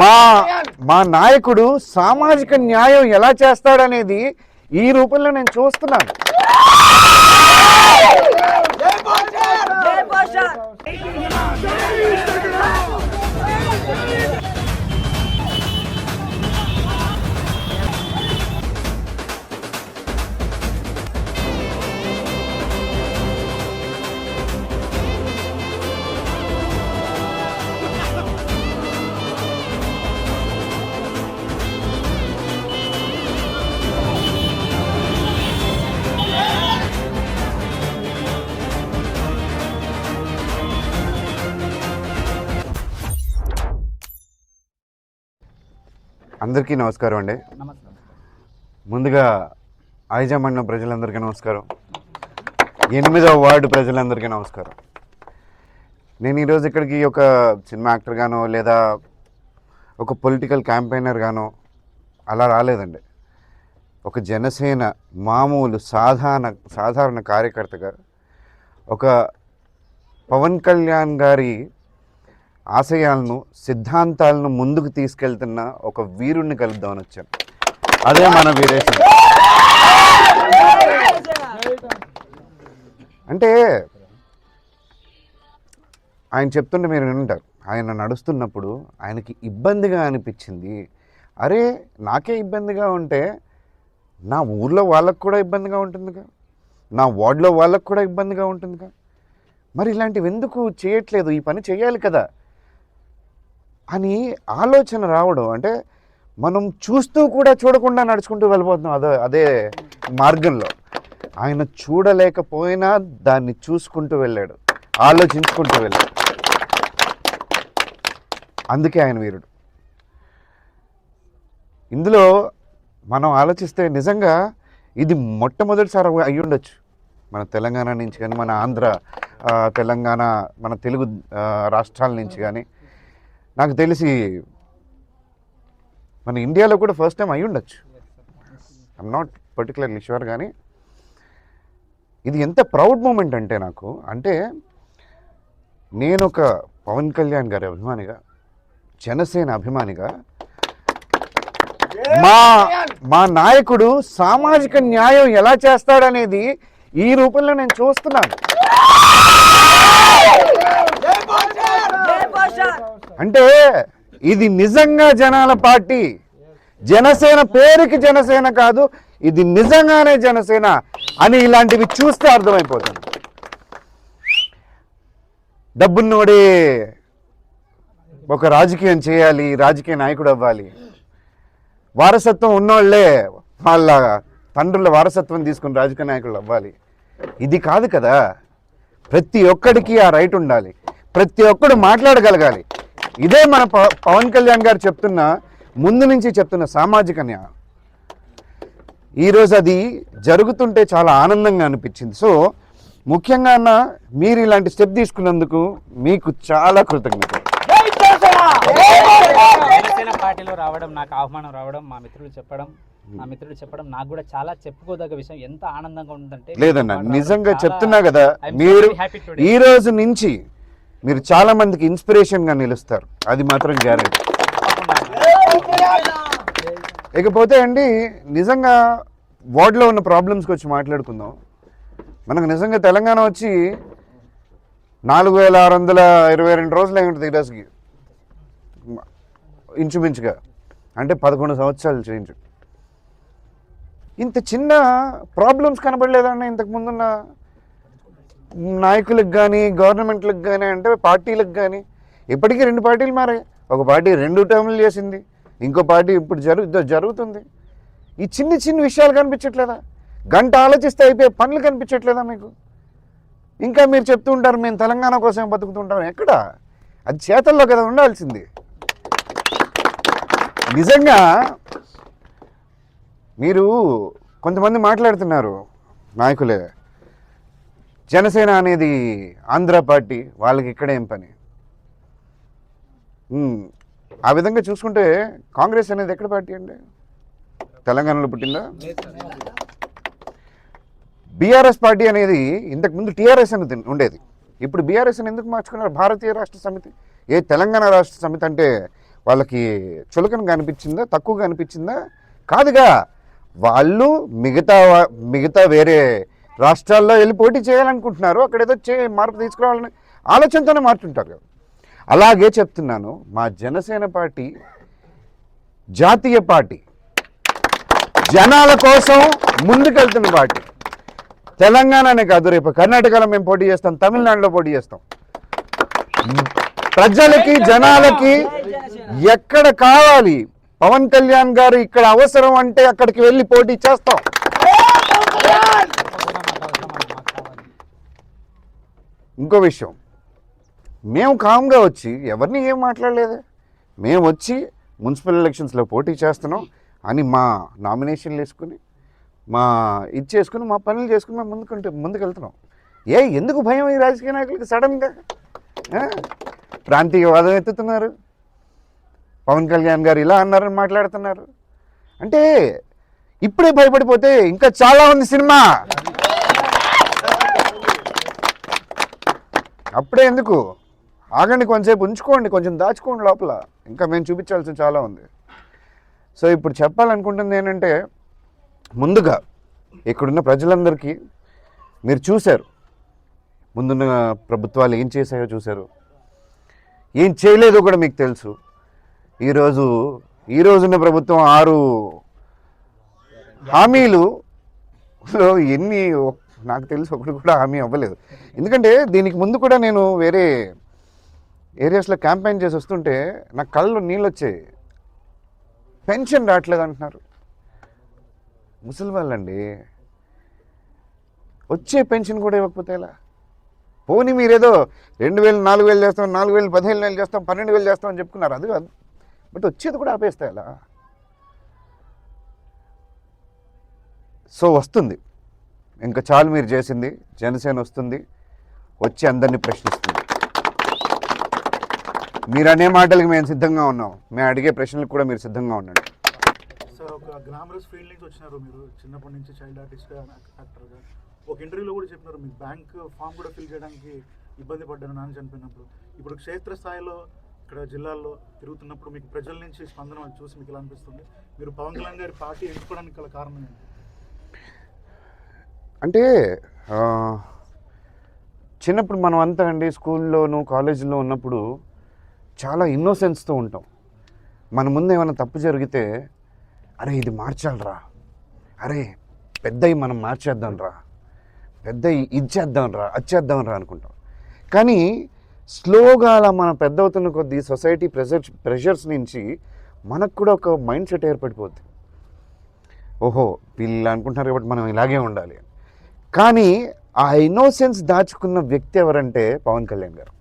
మా మా నాయకుడు సామాజిక న్యాయం ఎలా చేస్తాడనేది ఈ రూపంలో నేను చూస్తున్నాను. అందరికీ నమస్కారం అండి. నమస్కారం. ముందుగా ఐజామండలం ప్రజలందరికీ నమస్కారం. ఎనిమిదవ వార్డు ప్రజలందరికీ నమస్కారం. నేను ఈరోజు ఇక్కడికి ఒక సినిమా యాక్టర్ గానో లేదా ఒక పొలిటికల్ క్యాంపెయినర్ గానో అలా రాలేదండి. ఒక జనసేన మామూలు సాధారణ సాధారణ కార్యకర్తగా ఒక పవన్ కళ్యాణ్ గారి ఆశయాలను సిద్ధాంతాలను ముందుకు తీసుకెళ్తున్న ఒక వీరుణ్ణి కలుద్దామని వచ్చాను. అదే మన వీరేశం. అంటే ఆయన చెప్తుంటే మీరు వింటారు ఆయన నడుస్తున్నప్పుడు ఆయనకి ఇబ్బందిగా అనిపించింది. అరే నాకే ఇబ్బందిగా ఉంటే నా ఊర్లో వాళ్ళకు కూడా ఇబ్బందిగా ఉంటుందిగా. నా వార్డులో వాళ్ళకు కూడా ఇబ్బందిగా ఉంటుందిగా. మరి ఇలాంటివి ఎందుకు చేయట్లేదు? ఈ పని చేయాలి కదా. అని ఆలోచన రావడం అంటే మనం చూస్తూ కూడా చూడకుండా నడుచుకుంటూ వెళ్ళిపోతున్నాం అదే అదే మార్గంలో. ఆయన చూడలేకపోయినా దాన్ని చూసుకుంటూ వెళ్ళాడు ఆలోచించుకుంటూ వెళ్ళాడు. అందుకే ఆయన వీరుడు. ఇందులో మనం ఆలోచిస్తే నిజంగా ఇది మొట్టమొదటిసారి అయి ఉండొచ్చు. మన తెలంగాణ నుంచి కానీ మన ఆంధ్ర తెలంగాణ మన తెలుగు రాష్ట్రాల నుంచి కానీ నాకు తెలిసి మన ఇండియాలో కూడా ఫస్ట్ టైం అయి ఉండొచ్చు. ఐఎమ్ నాట్ పర్టికులర్లీ షూర్ కానీ ఇది ఎంత ప్రౌడ్ మూమెంట్ అంటే నాకు అంటే నేను ఒక పవన్ కళ్యాణ్ గారి అభిమానిగా జనసేన అభిమానిగా మా మా నాయకుడు సామాజిక న్యాయం ఎలా చేస్తాడనేది ఈ రూపంలో నేను చూస్తున్నాను. అంటే ఇది నిజంగా జనాల పార్టీ. జనసేన పేరుకి జనసేన కాదు ఇది నిజంగానే జనసేన అని ఇలాంటివి చూస్తే అర్థమైపోతుంది. డబ్బున్నోడే ఒక రాజకీయం చేయాలి రాజకీయ నాయకుడు అవ్వాలి. వారసత్వం ఉన్నోళ్ళే వాళ్ళ తండ్రుల వారసత్వం తీసుకుని రాజకీయ నాయకులు అవ్వాలి. ఇది కాదు కదా. ప్రతి ఒక్కడికి ఆ రైట్ ఉండాలి. ప్రతి ఒక్కడు మాట్లాడగలగాలి. ఇదే మన పవన్ కళ్యాణ్ గారు చెప్తున్న ముందు నుంచి చెప్తున్న సామాజిక న్యాయం. ఈరోజు అది జరుగుతుంటే చాలా ఆనందంగా అనిపించింది. సో ముఖ్యంగా అన్న మీరు ఇలాంటి స్టెప్ తీసుకున్నందుకు మీకు చాలా కృతజ్ఞత జనసేన పార్టీలో రావడం నాకు ఆహ్వానం రావడం మా మిత్రులు చెప్పడం మా మిత్రులు చెప్పడం నాకు కూడా చాలా చెప్పుకోదగ్గ విషయం. ఎంత ఆనందంగా ఉందంటే లేదన్న నిజంగా చెప్తున్నా కదా మీరు. ఈ రోజు నుంచి మీరు చాలా మందికి ఇన్స్పిరేషన్గా నిలుస్తారు. అది మాత్రం గ్యారెంటీ ఇకపోతే అండి నిజంగా వార్డులో ఉన్న ప్రాబ్లమ్స్కి వచ్చి మాట్లాడుకుందాం. మనకు నిజంగా తెలంగాణ వచ్చి నాలుగు వేల ఆరు వందల ఇరవై రెండు రోజులు అయి ఉంటుంది ఇంచుమించుగా. అంటే పదకొండు సంవత్సరాలు చేంజ్. ఇంత చిన్న ప్రాబ్లమ్స్ కనబడలేదన్న ఇంతకు ముందున్న నాయకులకు కానీ గవర్నమెంట్లకు కానీ అంటే పార్టీలకు కానీ ఇప్పటికీ రెండు పార్టీలు మారాయి. ఒక పార్టీ రెండు టర్ములు చేసింది ఇంకో పార్టీ ఇప్పుడు జరుగు జరుగుతుంది. ఈ చిన్న చిన్న విషయాలు కనిపించట్లేదా? గంట ఆలోచిస్తే అయిపోయే పనులు కనిపించట్లేదా మీకు? ఇంకా మీరు చెప్తూ ఉంటారు మేము తెలంగాణ కోసం బతుకుతుంటాం ఎక్కడ? అది చేతల్లో కదా ఉండాల్సింది. నిజంగా మీరు కొంతమంది మాట్లాడుతున్నారు నాయకులే. జనసేన అనేది ఆంధ్ర పార్టీ వాళ్ళకి ఇక్కడ ఏం పని? ఆ విధంగా చూసుకుంటే కాంగ్రెస్ అనేది ఎక్కడ పార్టీ అండి? తెలంగాణలో పుట్టిందా? బీఆర్ఎస్ పార్టీ అనేది ఇంతకు ముందు టీఆర్ఎస్ అనేది ఉండేది. ఇప్పుడు బీఆర్ఎస్ని ఎందుకు మార్చుకున్నారు? భారతీయ రాష్ట్ర సమితి. ఏ తెలంగాణ రాష్ట్ర సమితి అంటే వాళ్ళకి చులకనగా అనిపించిందా? తక్కువగా అనిపించిందా? కాదుగా. వాళ్ళు మిగతా మిగతా వేరే రాష్ట్రాల్లో వెళ్ళి పోటీ చేయాలనుకుంటున్నారు అక్కడ ఏదో చే మార్పు తీసుకురావాలని ఆలోచనతోనే మారుతుంటారు కదా. అలాగే చెప్తున్నాను మా జనసేన పార్టీ జాతీయ పార్టీ జనాల కోసం ముందుకెళ్తున్న పార్టీ. తెలంగాణనే కాదు రేపు కర్ణాటకలో మేము పోటీ చేస్తాం తమిళనాడులో పోటీ చేస్తాం. ప్రజలకి జనాలకి ఎక్కడ కావాలి? పవన్ కళ్యాణ్ గారు ఇక్కడ అవసరం అంటే అక్కడికి వెళ్ళి పోటీ చేస్తాం. ఇంకో విషయం. మేము కామ్గా వచ్చి ఎవరిని ఏం మాట్లాడలేదు. మేము వచ్చి మున్సిపల్ ఎలక్షన్స్లో పోటీ చేస్తున్నాం అని మా నామినేషన్లు వేసుకుని మా ఇది చేసుకుని మా పనులు చేసుకుని మేము ముందుకుంటే ముందుకు వెళ్తున్నాం ఏ ఎందుకు భయం ఈ రాజకీయ నాయకులకి సడన్గా? ప్రాంతీయవాదం ఎత్తుతున్నారు. పవన్ కళ్యాణ్ గారు ఇలా అన్నారని మాట్లాడుతున్నారు. అంటే ఇప్పుడే భయపడిపోతే ఇంకా చాలా ఉంది సినిమా. అప్పుడే ఎందుకు? ఆగండి కొంచెంసేపు ఉంచుకోండి కొంచెం దాచుకోండి లోపల. ఇంకా మేము చూపించాల్సిన చాలా ఉంది. సో ఇప్పుడు చెప్పాలనుకుంటుంది ఏంటంటే ముందుగా ఇక్కడున్న ప్రజలందరికీ మీరు చూశారు. ముందున్న ప్రభుత్వాలు ఏం చేశాయో చూశారు. ఏం చేయలేదో కూడా మీకు తెలుసు. ఈరోజు ఈ ప్రభుత్వం ఆరు హామీలు ఎన్ని ఒక్- నాకు తెలిసి ఒకటి కూడా హామీ అవ్వలేదు. ఎందుకంటే దీనికి ముందు కూడా నేను వేరే ఏరియాస్లో క్యాంపెయిన్ చేసి వస్తుంటే నా కళ్ళు నీళ్ళు వచ్చాయి. పెన్షన్ రావట్లేదు అంటున్నారు. ముసలి వాళ్ళండి వచ్చే పెన్షన్ కూడా ఇవ్వకపోతే ఎలా? పోనీ మీరేదో రెండు వేలు నాలుగు వేలు చేస్తాం నాలుగు వేలు పదిహేను వేలు చేస్తాం పన్నెండు వేలు చేస్తాం అని చెప్పుకున్నారు. అది కాదు. బట్ వచ్చేది కూడా ఆపేస్తే ఎలా? సో వస్తుంది. ఇంకా చాలు మీరు చేసింది. జనసేన వస్తుంది. వచ్చి అందరినీ ప్రశ్నిస్తుంది. మీరు అనే మాటలకి మేము సిద్ధంగా ఉన్నాం. మేము అడిగే ప్రశ్నలకు కూడా మీరు సిద్ధంగా ఉండండి. సార్ ఒక గ్లామరస్ ఫీల్డ్ నుంచి వచ్చినారు మీరు చిన్నప్పటి నుంచి చైల్డ్ ఆర్టిస్ట్గా యాక్టర్గా ఒక ఇంటర్వ్యూలో కూడా చెప్పినారు మీకు బ్యాంక్ ఫామ్ కూడా ఫిల్ చేయడానికి ఇబ్బంది పడ్డాను నాన్న చనిపోయినప్పుడు. ఇప్పుడు క్షేత్రస్థాయిలో ఇక్కడ జిల్లాల్లో తిరుగుతున్నప్పుడు మీకు ప్రజల నుంచి స్పందన చూసి మీకు ఇలా అనిపిస్తుంది? మీరు పవన్ కళ్యాణ్ గారి పార్టీ ఎంచుకోవడానికి గల కారణం ఏంటి? అంటే చిన్నప్పుడు మనం అంతా అండి స్కూల్లోను కాలేజీలో ఉన్నప్పుడు చాలా ఇన్నోసెన్స్తో ఉంటాం. మన ముందు ఏమైనా తప్పు జరిగితే అరే ఇది మార్చాలిరా. అరే పెద్దవి మనం మార్చేద్దాం రా పెద్ద ఇది చేద్దాం రా అది చేద్దాం రా అనుకుంటాం. కానీ స్లోగా అలా మనం పెద్ద అవుతున్న కొద్దీ సొసైటీ ప్రెషర్ ప్రెషర్స్ నుంచి మనకు కూడా ఒక మైండ్ సెట్ ఏర్పడిపోద్ది. ఓహో వీళ్ళు అనుకుంటున్నారు కాబట్టి మనం ఇలాగే ఉండాలి అని. కానీ ఆ ఇన్నోసెన్స్ దాచుకున్న వ్యక్తి ఎవరంటే పవన్ కళ్యాణ్ గారు.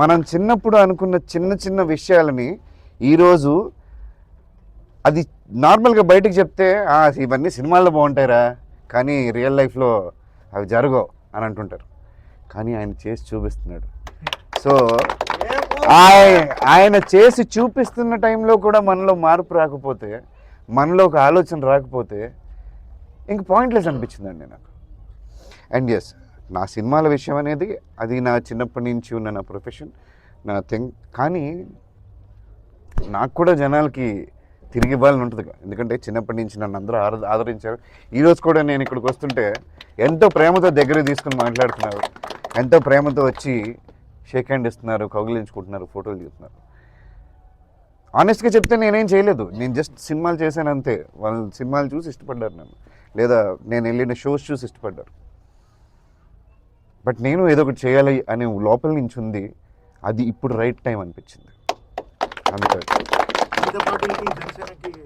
మనం చిన్నప్పుడు అనుకున్న చిన్న చిన్న విషయాలని ఈరోజు అది నార్మల్గా బయటకు చెప్తే ఇవన్నీ సినిమాల్లో బాగుంటాయిరా కానీ రియల్ లైఫ్లో అవి జరగవు అని అంటుంటారు. కానీ ఆయన చేసి చూపిస్తున్నాడు. సో ఆయన చేసి చూపిస్తున్న టైంలో కూడా మనలో మార్పు రాకపోతే మనలో ఒక ఆలోచన రాకపోతే ఇంక పాయింట్లెస్ అనిపించిందండి నాకు. అండ్ ఎస్ నా సినిమాల విషయం అనేది అది నా చిన్నప్పటి నుంచి ఉన్న నా ప్రొఫెషన్ నా థింగ్ కానీ నాకు కూడా జనాలకి తిరిగి ఇవ్వాలని ఉంటుంది. ఎందుకంటే చిన్నప్పటి నుంచి నన్ను అందరూ ఆర- ఆదరించారు. ఈరోజు కూడా నేను ఇక్కడికి వస్తుంటే ఎంతో ప్రేమతో దగ్గర తీసుకుని మాట్లాడుతున్నారు. ఎంతో ప్రేమతో వచ్చి షేక్ హ్యాండ్ ఇస్తున్నారు కౌగిలించుకుంటున్నారు ఫోటోలు తీస్తున్నారు ఆనెస్ట్గా చెప్తే నేనేం చేయలేదు. నేను జస్ట్ సినిమాలు చేశాను అంతే. వాళ్ళు సినిమాలు చూసి ఇష్టపడ్డారు నన్ను. లేదా నేను వెళ్ళిన షోస్ చూసి ఇష్టపడ్డారు. బట్ నేను ఏదో ఒకటి చేయాలి అనే లోపల నుంచి ఉంది. అది ఇప్పుడు రైట్ టైం అనిపించింది. అంతే.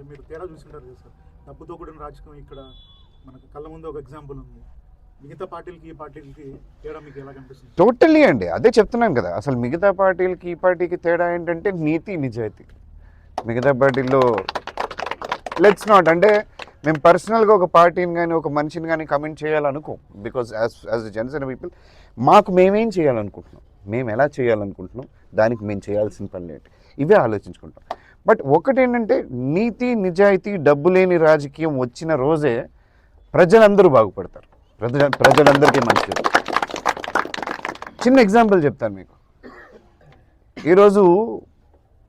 మీరు తేడా చూసింటారు కదా సార్. డబ్బుతో కూడిన రాజకీయం ఇక్కడ మనకు కళ్ళ ముందు ఒక ఎగ్జాంపుల్ ఉంది. మిగతా పార్టీలకి ఈ పార్టీలకి తేడా మీకు ఎలా కనిపిస్తుంది టోటల్లీ అండి. అదే చెప్తున్నాను కదా. అసలు మిగతా పార్టీలకి ఈ పార్టీకి తేడా ఏంటంటే నీతి నిజాయితీ. మిగతా పార్టీల్లో లెట్స్ నాట్ అంటే మేము పర్సనల్గా ఒక పార్టీని కానీ ఒక మనిషిని కానీ comment చేయాలనుకో. Because as as Janasena people మాకు మేమేం చేయాలనుకుంటున్నాం? మేము ఎలా చేయాలనుకుంటున్నాం? దానికి మేము చేయాల్సిన పనులు ఏంటి? ఇవే ఆలోచించుకుంటాం. బట్ ఒకటేంటంటే నీతి నిజాయితీ డబ్బు లేని రాజకీయం వచ్చిన రోజే ప్రజలందరూ బాగుపడతారు. ప్రజల ప్రజలందరికీ మంచిది. చిన్న ఎగ్జాంపుల్ చెప్తాను మీకు. ఈరోజు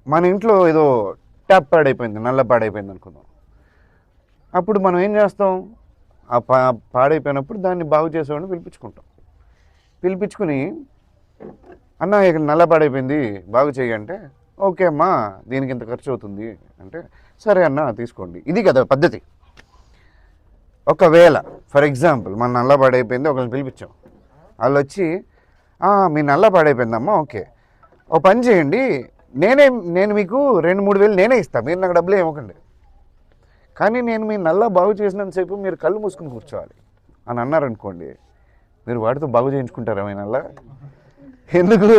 మన ఇంట్లో ఏదో ట్యాప్ పాడైపోయింది నల్ల పాడైపోయింది అనుకుందాం. అప్పుడు మనం ఏం చేస్తాం? ఆ పా పాడైపోయినప్పుడు దాన్ని బాగు చేసేవాడిని పిలిపించుకుంటాం. పిలిపించుకుని అన్న ఇక్కడ నల్ల పాడైపోయింది బాగు చేయంటే ఓకే అమ్మా దీనికి ఇంత ఖర్చు అవుతుంది అంటే సరే అన్న తీసుకోండి. ఇది కదా పద్ధతి. ఒకవేళ ఫర్ ఎగ్జాంపుల్ మన నల్ల పాడైపోయింది ఒకరిని పిలిపించాం. వాళ్ళు వచ్చి మీ నల్ల పాడైపోయిందమ్మా ఓకే. ఓ పని చేయండి నేనే నేను మీకు రెండు మూడు వేలు నేనే ఇస్తాను మీరు నాకు డబ్బులు ఇవ్వకండి. కానీ నేను మీ నల్ల బాగు చేసినంతసేపు మీరు కళ్ళు మూసుకుని కూర్చోవాలి అని అన్నారనుకోండి మీరు వాడితో బాగు చేయించుకుంటారా మీ నల్ల? ఎందుకు?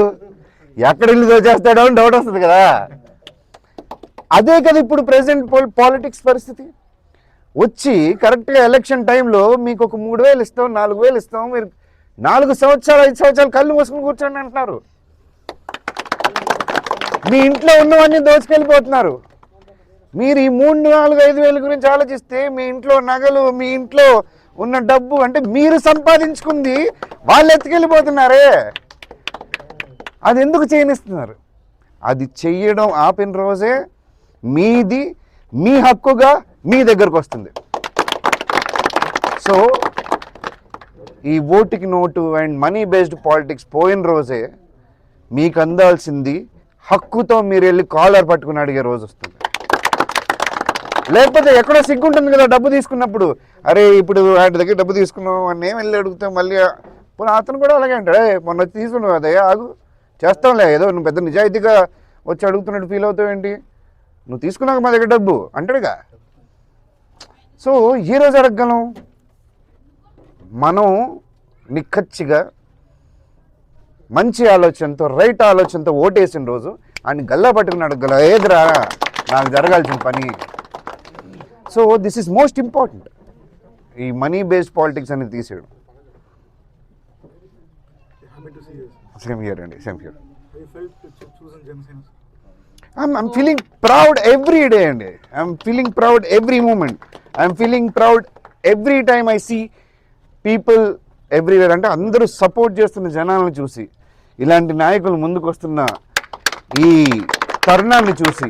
ఎక్కడ ఇల్లు దోచేస్తాడో అని డౌట్ వస్తుంది కదా. అదే కదా ఇప్పుడు ప్రెసెంట్ పాలిటిక్స్ పరిస్థితి. వచ్చి కరెక్ట్గా ఎలక్షన్ టైంలో మీకు ఒక మూడు వేలు ఇస్తాం నాలుగు వేలు ఇస్తాం మీరు నాలుగు సంవత్సరాలు ఐదు సంవత్సరాలు కళ్ళు మూసుకుని కూర్చోండి అంటున్నారు. మీ ఇంట్లో ఉన్నవన్నీ దోచుకెళ్ళిపోతున్నారు. మీరు ఈ మూడు నాలుగు ఐదు వేల గురించి ఆలోచిస్తే మీ ఇంట్లో నగలు మీ ఇంట్లో ఉన్న డబ్బు అంటే మీరు సంపాదించుకుంది వాళ్ళు ఎత్తుకెళ్ళిపోతున్నారే. అది ఎందుకు చేయనిస్తున్నారు? అది చెయ్యడం ఆపిన రోజే మీది మీ హక్కుగా మీ దగ్గరకు వస్తుంది. సో ఈ ఓటుకి note and money based politics పోయిన రోజే మీకు అందాల్సింది హక్కుతో మీరు వెళ్ళి కాలర్ పట్టుకుని అడిగే రోజు వస్తుంది. లేకపోతే ఎక్కడో సిగ్గుంటుంది కదా డబ్బు తీసుకున్నప్పుడు. అరే ఇప్పుడు వాటి దగ్గర డబ్బు తీసుకున్నాం అని ఏం వెళ్ళి అడుగుతాం మళ్ళీ పోనీ అతను కూడా అలాగే అంటాడు మొన్న వచ్చి తీసుకున్నావు అదే ఆగు చేస్తాంలే ఏదో నువ్వు పెద్ద నిజాయితీగా వచ్చి అడుగుతున్నట్టు ఫీల్ అవుతావు ఏంటి? నువ్వు తీసుకున్నాక మా దగ్గర డబ్బు అంటాడుగా. సో ఏ రోజు అడగగలం మనం నిక్కచ్చిగా మంచి ఆలోచనతో రైట్ ఆలోచనతో ఓటేసిన రోజు ఆయన గల్లా పట్టుకున్నాడు అడగల ఏదిరా నాకు జరగాల్సిన పని. So this is most important ఈ మనీ బేస్డ్ పాలిటిక్స్ అనేది తీసేయడం. Happy to see you same అండి సేమ్ ఇయర్ ఐ ఫెల్ట్ చూసిన Janasena I'm, I'm feeling proud every day and day. అంటే అందరూ సపోర్ట్ చేస్తున్న జనాలను చూసి ఇలాంటి నాయకులు ముందుకు వస్తున్న ఈ తరుణాన్ని చూసి.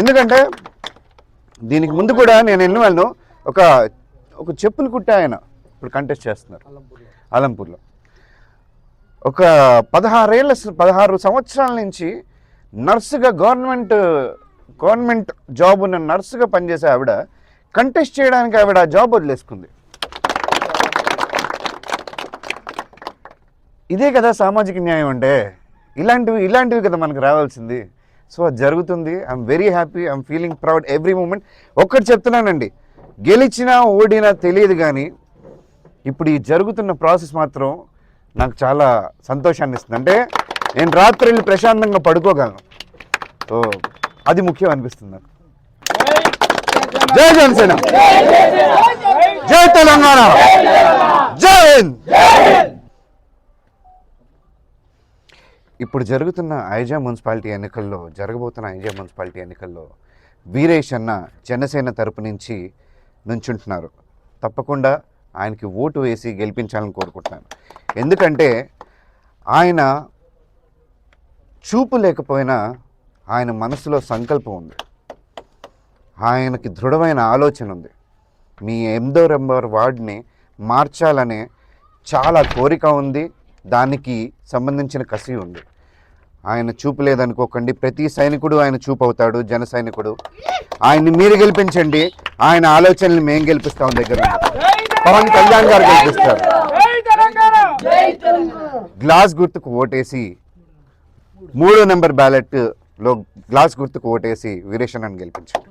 ఎందుకంటే దీనికి ముందు కూడా నేను ఎన్ని వాళ్ళు ఒక ఒక చెప్పులు కుట్టే ఆయన ఇప్పుడు కంటెస్ట్ చేస్తున్నారు. అలంపూర్లో ఒక పదహారేళ్ళ పదహారు సంవత్సరాల నుంచి నర్సుగా గవర్నమెంట్ గవర్నమెంట్ జాబ్ ఉన్న నర్సుగా పనిచేసే ఆవిడ కంటెస్ట్ చేయడానికి ఆవిడ ఆ జాబ్ వదిలేసుకుంది. ఇదే కదా సామాజిక న్యాయం అంటే. ఇలాంటివి ఇలాంటివి కదా మనకు రావాల్సింది. సో అది జరుగుతుంది. I'm very happy I'm feeling proud every moment ఒక్కటి చెప్తున్నానండి. గెలిచినా ఓడినా తెలియదు కానీ ఇప్పుడు ఈ జరుగుతున్న ప్రాసెస్ మాత్రం నాకు చాలా సంతోషాన్ని ఇస్తుంది. అంటే నేను రాత్రి వెళ్ళి ప్రశాంతంగా పడుకోగలను. సో అది ముఖ్యం అనిపిస్తుంది నాకు. జై జనసేన. జై తెలంగాణ. జై హింద్. ఇప్పుడు జరుగుతున్న ఐజా మున్సిపాలిటీ ఎన్నికల్లో జరగబోతున్న ఐజా మున్సిపాలిటీ ఎన్నికల్లో వీరేష్ అన్న జనసేన తరపు నుంచి నుంచుంటున్నారు. తప్పకుండా ఆయనకి ఓటు వేసి గెలిపించాలని కోరుకుంటున్నాను. ఎందుకంటే ఆయన చూపు లేకపోయినా ఆయన మనసులో సంకల్పం ఉంది. ఆయనకి దృఢమైన ఆలోచన ఉంది. మీ ఎనిమిదో నెంబర్ వార్డ్ని మార్చాలనే చాలా కోరిక ఉంది. దానికి సంబంధించిన కసి ఉంది. ఆయన చూపు లేదనుకోకండి. ప్రతి సైనికుడు ఆయన చూపు అవుతాడు జన సైనికుడు. ఆయన్ని మీరు గెలిపించండి. ఆయన ఆలోచనల్ని మేము గెలిపిస్తాం దగ్గర పవన్ కళ్యాణ్ గారు గెలిపిస్తారు. గ్లాస్ గుర్తుకు ఓటేసి మూడో నెంబర్ బ్యాలెట్లో గ్లాస్ గుర్తుకు ఓటేసి వీరేషన్ గెలిపించండి.